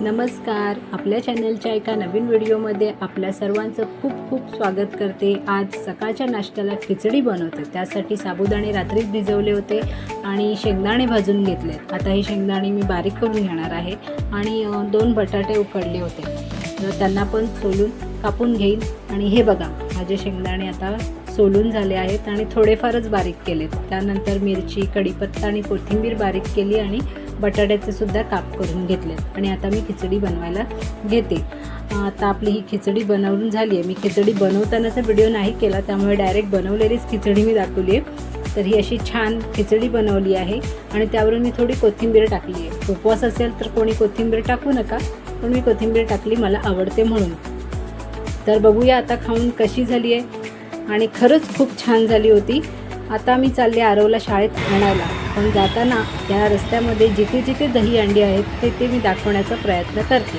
नमस्कार. आपल्या चॅनलच्या एका नवीन व्हिडिओमध्ये आपल्या सर्वांचं खूप खूप स्वागत करते. आज सकाळच्या नाश्त्याला खिचडी बनवते. त्यासाठी साबुदाणे रात्रीच भिजवले होते आणि शेंगदाणे भाजून घेतले. आता हे शेंगदाणे मी बारीक करून घेणार आहे आणि दोन बटाटे उकडले होते. तर त्यांना पण सोलून कापून घेईन. आणि हे बघा माझे शेंगदाणे आता सोलून झाले आहेत आणि थोडेफारच बारीक केलेत. त्यानंतर मिरची कढीपत्ता आणि कोथिंबीर बारीक केली आणि बटाट्याचे सुद्धा काप करून घेतलेत. आणि आता मी खिचडी बनवायला घेते. आता आपली ही खिचडी बनवून झाली आहे. मी खिचडी बनवतानाचा व्हिडिओ नाही केला त्यामुळे डायरेक्ट बनवलेलीच खिचडी मी दाखवली आहे. तर ही अशी छान खिचडी बनवली आहे. आणि त्यावरून मी थोडी कोथिंबीर टाकली आहे. उपवास असेल तर कोणी कोथिंबीर टाकू नका पण मी कोथिंबीर टाकली मला आवडते म्हणून. तर बघूया आता खाऊन कशी झाली आहे. आणि खरंच खूप छान झाली होती. आता मी चालले आरवला शाळेत आणायला. पण जाताना या रस्त्यामध्ये जिथे जिथे दही अंडी आहेत ते ते मी दाखवण्याचा प्रयत्न करते.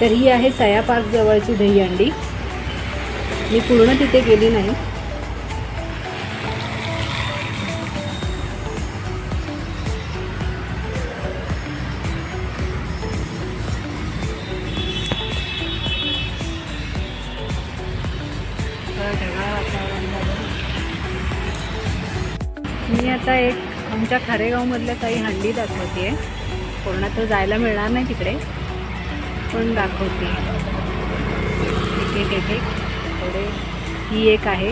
तर ही आहे सया पार्क जवळची दही अंडी. मी पूर्ण तिथे गेली नाही. मी आता एक आमच्या खारेगावमधल्या काही हंडी दाखवते पूर्ण तर जायला मिळणार नाही तिकडे. पण दाखवते एक एक एक एक थोडे ही एक आहे.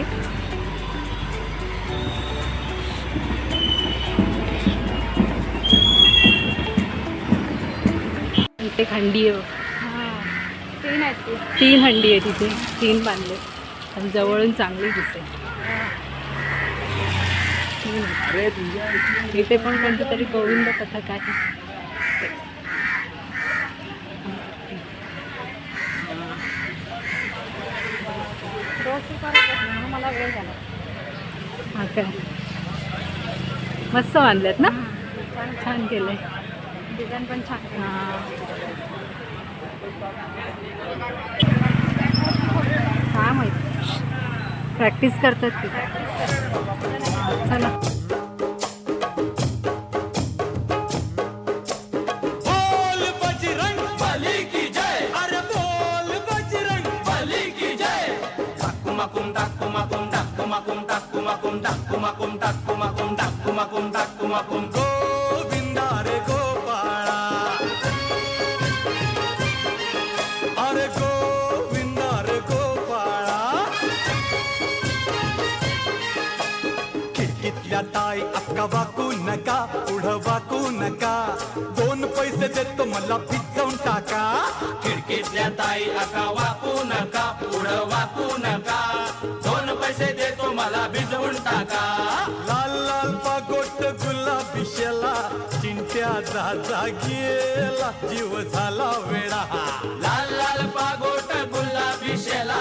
इथे एक हंडी आहे तीन आहेत ते. तीन हंडी आहे तिथे. तीन बांधले. आणि जवळून चांगली दिसते तीन. इथे पण कोणतं तरी गोविंद पथक आहे मला वेळ झाला काय मस्त बांधलेत ना? छान छान केलंय. डिझाईन पण छान काय माहीत? प्रॅक्टिस करतात ते. चला Kumacum, tac, cumacum, tac, cumacum, tac, cumacum, tac, cumacum, tac, cumacum, आपल्या ताई अक्का वाकू नका पुढं वाकू नका. दोन पैसे देतो मला पिचवून टाका. खिडकीतल्या ताई अक्का वाकू नका पुढं वाकू नका. दोन पैसे देतो मला भिजवून टाका. लाल लाल पागोट गुलाबी शेला चिंट्या जा गेला जीव झाला वेळा लाल लाल पागोट गुलाबी शेला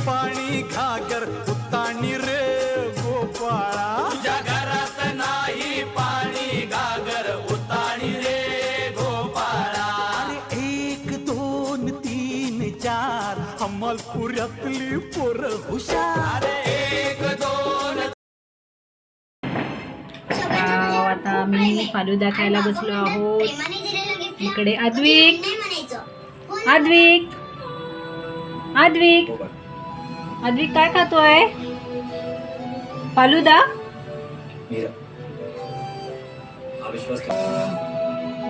पाणी घागर उताणी रे गोपाळा. तुझ्या घरात नाही पाणी घागर उताणी रे गोपाळा. अरे एक दोन तीन चार अमलपुऱ्यातली पोर हुशार. अरे एक दोन आता आम्ही फालुदा खायला बसलो आहोत. इकडे आद्विक. आद्विक. आद्विक. आद्विक काय खातोय? फालुदा?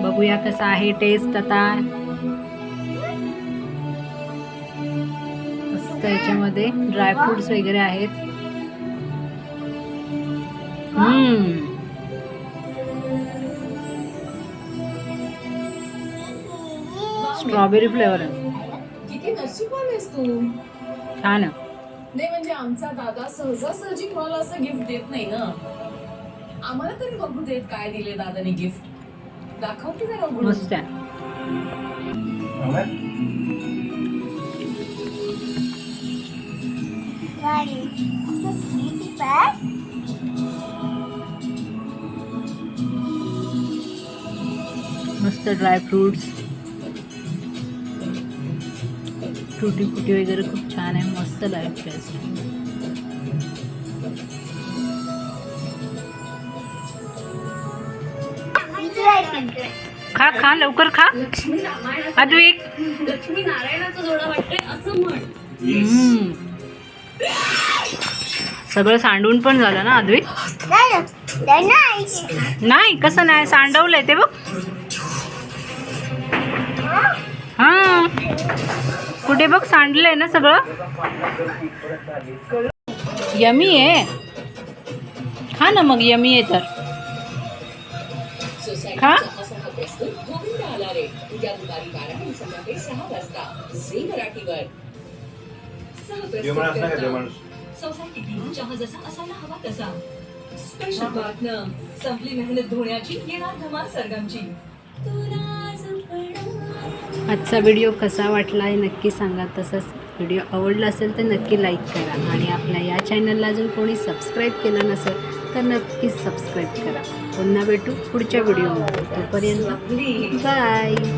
बघूया कसा आहे टेस्ट आता. मस्त याच्यामध्ये ड्रायफ्रुट्स वगैरे आहेत. हम्म. स्ट्रॉबेरी फ्लेवर तू. छान आहे. नाही म्हणजे आमचा दादा सहजासहजी कोणाला असं गिफ्ट देत नाही ना. आम्हाला तरी बघू देत काय दिले दादाने गिफ्ट दाखव की जरा उघडून. मस्त आहे. मस्त ड्रायफ्रुट्स टुटी फुटी वगैरे खूप छान आहे मस्त लाईफ टेस्ट खा खा लवकर खा. अद्विक. लक्ष्मी नारायणाचं जोडा वाटतंय असं म्हण सगळं सांडून पण झालं ना अद्विक? नाही नाही कसं नाही सांडवलंय ते बघ. हा. कुठे बघ सांडलंय ना सगळं. यमी आहे. खा ना मग यमी आहे तर. खा. सोसायटी चहा जसा असायला हवा तसा स्पेशल बातम्या. संपली मेहनत धुण्याची येणार धमाल सरगमची आजचा व्हिडिओ कसा वाटला आहे नक्की सांगा. तसंच व्हिडिओ आवडला असेल तर नक्की लाईक करा आणि आपल्या या चॅनलला अजून कोणी सबस्क्राईब केलं नसेल तर नक्कीच सबस्क्राईब करा. पुन्हा भेटू पुढच्या व्हिडिओमध्ये. तोपर्यंत बाय.